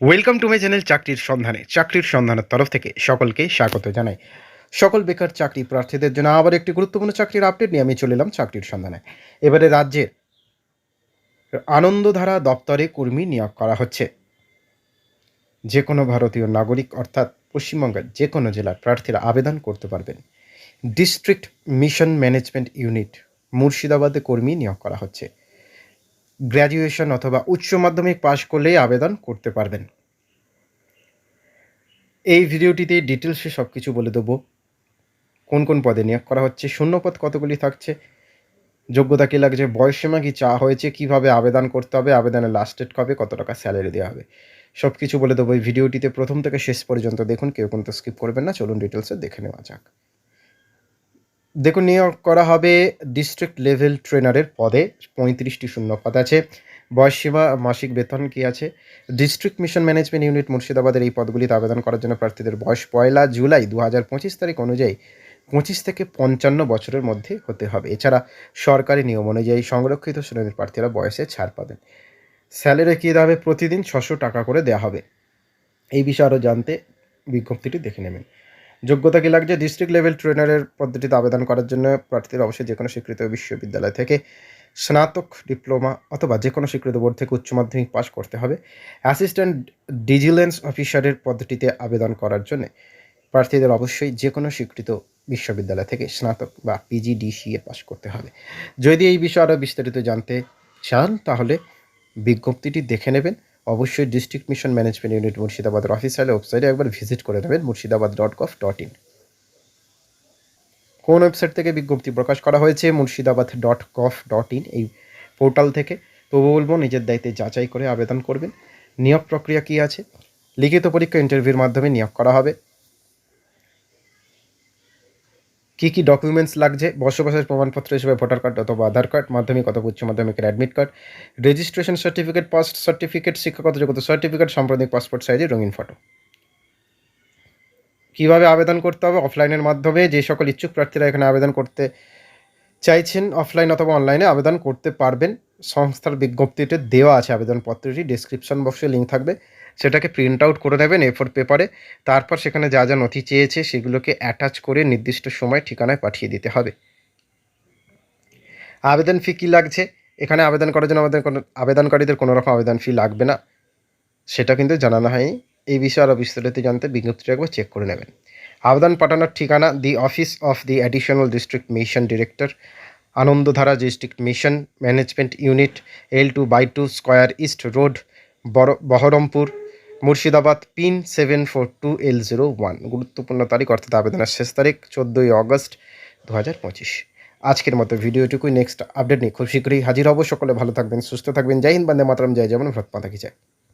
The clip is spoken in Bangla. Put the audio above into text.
ওয়েলকাম টু মাই চ্যানেল চাকরির সন্ধানে চাকরির সন্ধানের তরফ থেকে সকলকে স্বাগত জানাই। সকল বেকার চাকরি প্রার্থীদের জন্য আবার একটি গুরুত্বপূর্ণ চাকরির আপডেট নিয়ে আমি চলে এলাম চাকরির সন্ধানে এবারে রাজ্যের আনন্দধারা দপ্তরে কর্মী নিয়োগ করা হচ্ছে। যে কোনো ভারতীয় নাগরিক অর্থাৎ পশ্চিমবঙ্গের যে কোনো জেলার প্রার্থীরা আবেদন করতে পারবেন। ডিস্ট্রিক্ট মিশন ম্যানেজমেন্ট ইউনিট মুর্শিদাবাদে কর্মী নিয়োগ করা হচ্ছে। গ্র্যাজুয়েশন অথবা উচ্চ মাধ্যমিক পাশ করলেই আবেদন করতে পারবেন। এই ভিডিওটিতে ডিটেলসে সব কিছু বলে দেবো। কোন কোন পদে নিয়োগ করা হচ্ছে শূন্যপদ কতগুলি থাকছে, যোগ্যতা কী লাগছে বয়সসীমা কি চা হয়েছে, কীভাবে আবেদন করতে হবে, আবেদনের লাস্ট ডেট কবে, কত টাকা স্যালারি দেওয়া হবে। সব কিছু বলে দেবো এই ভিডিওটিতে। প্রথম থেকে শেষ পর্যন্ত দেখুন, কেউ কিন্তু স্কিপ করবেন না, চলুন ডিটেলসে দেখে নেওয়া যাক। দেখুন, নিয়োগ করা হবে ডিস্ট্রিক্ট লেভেল ট্রেনারের পদে। পঁয়ত্রিশটি শূন্য পদ আছে। বয়সসীমা মাসিক বেতন কি আছে? ডিস্ট্রিক্ট মিশন ম্যানেজমেন্ট ইউনিট মুর্শিদাবাদের এই পদগুলিতে আবেদন করার জন্য প্রার্থীদের বয়স পয়লা জুলাই দু হাজার পঁচিশ তারিখ অনুযায়ী পঁচিশ থেকে পঞ্চান্ন বছরের মধ্যে হতে হবে। এছাড়া সরকারি নিয়ম অনুযায়ী সংরক্ষিত শ্রেণির প্রার্থীরা বয়সে ছাড় পাবেন। স্যালারি কী দেওয়া হবে? প্রতিদিন ছশো টাকা করে দেওয়া হবে। এই বিষয়ে আরও জানতে বিজ্ঞপ্তিটি দেখে নেবেন। যোগ্যতা কী লাগছে? ডিস্ট্রিক্ট লেভেল ট্রেনারের পদ্ধতিতে আবেদন করার জন্য প্রার্থীরা অবশ্যই যে কোনো স্বীকৃত বিশ্ববিদ্যালয় থেকে স্নাতক ডিপ্লোমা অথবা যে কোনো স্বীকৃত বোর্ড থেকে উচ্চ মাধ্যমিক পাস করতে হবে। অ্যাসিস্ট্যান্ট ডিজিলেন্স অফিসারের পদ্ধতিতে আবেদন করার জন্য প্রার্থীদের অবশ্যই যে কোনো স্বীকৃত বিশ্ববিদ্যালয় থেকে স্নাতক বা পিজিডিসিএ পাস করতে হবে। যদি এই বিষয়ে আরও বিস্তারিত জানতে চান, তাহলে বিজ্ঞপ্তিটি দেখে নেবেন। অবশ্যই ডিস্ট্রিক্ট মিশন ম্যানেজমেন্ট ইউনিট মুর্শিদাবাদের অফিসিয়াল ওয়েবসাইটে একবার ভিজিট করে নেবেন Murshidabad dot gov dot in কোন ওয়েবসাইট থেকে বিজ্ঞপ্তি প্রকাশ করা হয়েছে? Murshidabad dot gov dot in এই পোর্টাল থেকে। তবু বলব, নিজের দায়িত্বে যাচাই করে আবেদন করবেন। নিয়োগ প্রক্রিয়া কী আছে? লিখিত পরীক্ষা ইন্টারভিউর মাধ্যমে নিয়োগ করা হবে। কী কী ডকুমেন্টস লাগছে? বসবাসের প্রমাণপত্র হিসেবে ভোটার কার্ড অথবা আধার কার্ড মাধ্যমিক অথবা উচ্চ মাধ্যমিকের admit card registration certificate pass certificate শিক্ষাগত যোগ্যতা সার্টিফিকেট সাম্প্রদায়িক পাসপোর্ট সাইজের রঙিন ফটো কীভাবে আবেদন করতে হবে? অফলাইনের মাধ্যমে যে সকল ইচ্ছুক প্রার্থীরা এখানে আবেদন করতে চাইছেন অফলাইন অথবা অনলাইনে আবেদন করতে পারবেন। সংস্থার বিজ্ঞপ্তিতে দেওয়া আছে আবেদনপত্রটি ডিসক্রিপশন বক্সে লিঙ্ক থাকবে। সেটাকে প্রিন্ট আউট করে নেবেন এ ফোর পেপারে তারপর সেখানে যা যা নথি চেয়েছে সেগুলোকে অ্যাটাচ করে নির্দিষ্ট সময় ঠিকানায় পাঠিয়ে দিতে হবে। আবেদন ফি কী লাগছে? এখানে আবেদন করার জন্য আমাদের কোনো, আবেদনকারীদের কোনো রকম আবেদন ফি লাগবে না। সেটা কিন্তু জানানো হয়নি। এই বিষয়ে আরও বিস্তারিত জানতে বিজ্ঞপ্তিটা একবার চেক করে নেবেন। আবেদন পাঠানোর ঠিকানা the office of the additional district mission director Anandadhara district mission management unit L two by two square east road Baharampur Murshidabad pin seven four two L zero one. গুরুত্বপূর্ণ তারিখ, অর্থাৎ আবেদনের শেষ তারিখ, চোদ্দোই অগস্ট দু হাজার পঁচিশ। আজকের মতো ভিডিওটুকুই নেক্সট আপডেট নিয়ে খুব শীঘ্রই হাজির হব। সকলে ভালো থাকবেন, সুস্থ থাকবেন। জয় হিন্দ, বন্দে মাতরম, জয় যেমন ভ্রত মাতা কি চায়।